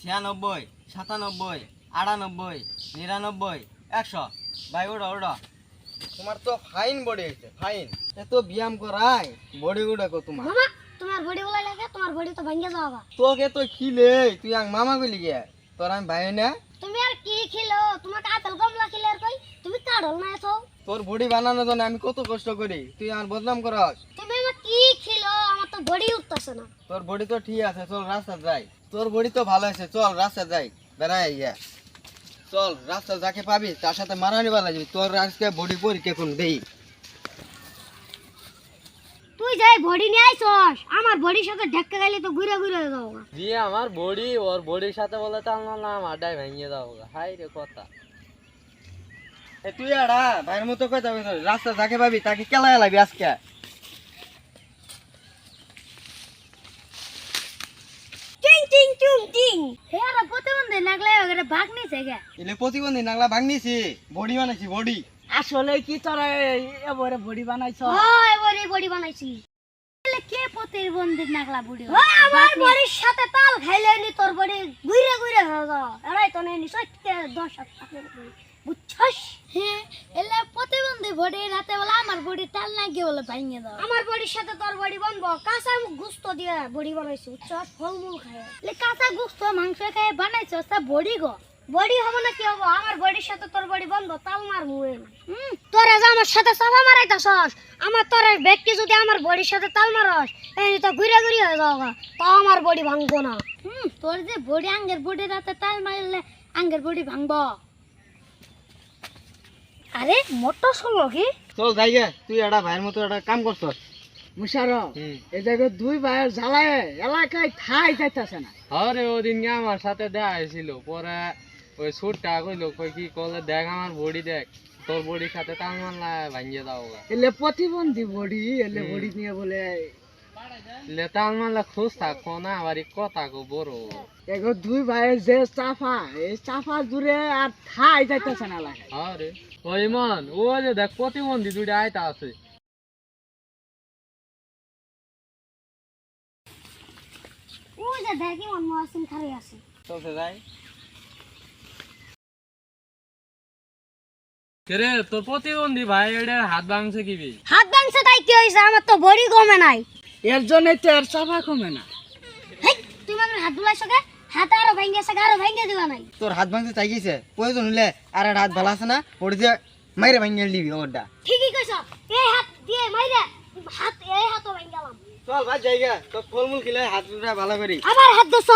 ছিয়ানব্বই সাতানব্বই আটানব্বই নিরানব্বই একশো। ভাই ওটা ওটা তোমার তো ফাইন বডি হয়েছে ফাইন। এত ব্যায়াম করাই বডি গুড়া কো তোমার। মামা তোমার বডি বলা লাগে তোমার বডি তো ভেঙে যাওয়া তোকে তো খিলে তুই আং মামা গুলি গে। তোর আমি ভাই না। তুমি আর কি খেলো? তোমাকে আপেল কমলা খেলে আর কই? তুমি কাড়ল না এত তোর বডি বানানোর জন্য আমি কত কষ্ট করি। তুই আমার বদনাম করস। তুমি বডি উঠতেছে না। তোর বডি তো ঠিক আছে চল রাস্তা যাই। তোর বডি তো ভালো আছে চল রাস্তা যাই। বেড়াই ইয়া চল রাস্তা যাকে পাবি তার সাথে মারানি বালা যাবি তোর আজকে বডি পরীক্ষা কোন দেই? তুই যাই বডি নিয়ে আইছস আমার বডির সাথে ঢেক্কা গেলে তো ঘুরে ঘুরে যাব জি আমার বডি ওর বডির সাথে বলে চাল না আমারটাই ভেঙে যাব হাই রে কথা। এ তুই আড়া ভাইয়ের মতো কই যাবি রাস্তা যাকে পাবি তাকে কেলা লাগবি আজকে? নাগলে ওরে ভাগ নিছে গে। এলে প্রতিবন্ধী নাগলা ভাঙনিছি বডি বানাইছি বডি। আসলে কি তোরা এবারে বডি বানাইছ? হয় এবারে বডি বানাইছি। তাহলে কে প্রতিবন্ধী নাগলা বডি আমার বডির সাথে তাল খাইলে নি তোর বডি ঘুরে ঘুরে হয়ে যাও এরাই তো নেই সত্যি দশ বুঝছস? হ্যাঁ এলে প্রতিবন্ধী বডি রাতে বলে আমার বডি তাল না গিয়ে বলে ভাঙিয়ে দাও। আমার বডির সাথে তোর বডি বানবো কাঁচা গুস্ত দিয়ে বডি বানাইছি বুঝছস? ফলমূল খায়। এলে কাঁচা গুস্ত মাংস খায় বানাইছস তা বডি গো। বডি হবে না কি হব? আমার বডির সাথে তোর বডি বন্ধ তাল মার মুয়ে হুম তোরে আমার সাথে চাপা মারাইতাছস? আমার তোর ব্যক্তি যদি আমার বডির সাথে তাল মারস এই তো ঘুরে ঘুরে হয়ে যাও তাও আমার বডি ভাঙবো না। হুম তোর যে বডি আঙ্গের বডি রাতে তাল মারলে আঙ্গের বডি ভাঙবো। আরে মোটর শুনলো কি? চল যাই গে তুই এটা ভাইয়ের মতো একটা কাম করছস। মুশার হুম। এই জায়গায় দুই ভাইয়ের জ্বালায় এলাকায় ঠাই যাইতাছে না। আরে ওদিনকে আমার সাথে দেখা হয়েছিল। পরে ওই সুটটা কইলো কই কি করলে দেখ আমার বডি দেখ। তোর বডির সাথে তাল মারলা ভাঙিয়ে যাব এলে প্রতিবন্ধী বডি এলে বডি নিয়ে বলে লে তাল মারলে খুশ থাকো না আবার কথা কো বড়। এগো দুই ভাইয়ের যে চাফা এই চাফা দূরে আর ঠাই যাইতাছে না এলাকায় আরে ওই মান ও যে দেখ প্রতিবন্ধী দুইটা আইতা আছে। ওই যে দেখি মন মহাসিন খারে আছে। চলছে যাই। রে তোর প্রতিবন্ধী ভাই এটার হাত ভাঙছে কি বে? হাত ভাঙছে তাই কি হয়েছে আমার তো বডি কমে নাই। এর জন্যই তো এর চাফা কমে না। হেই, তুমি আমার হাত বুলাইছো কে? হাত আরও ভেঙে গেছে আরও ভেঙে দিবা নাই। তোর হাত ভাঙতে চাই গেছে। প্রয়োজন হলে আর একটা হাত ভালো আছে না ওটা দিয়ে মাইরে ভাঙিয়ে দিবি ওটা ঠিকই কইছ। এই হাত দিয়ে মাইরে হাত এই হাতও ভেঙে গেলাম চল ভাই যাই গে তোর ফলমূল খেলে হাত ভালো করি। আবার হাত দছ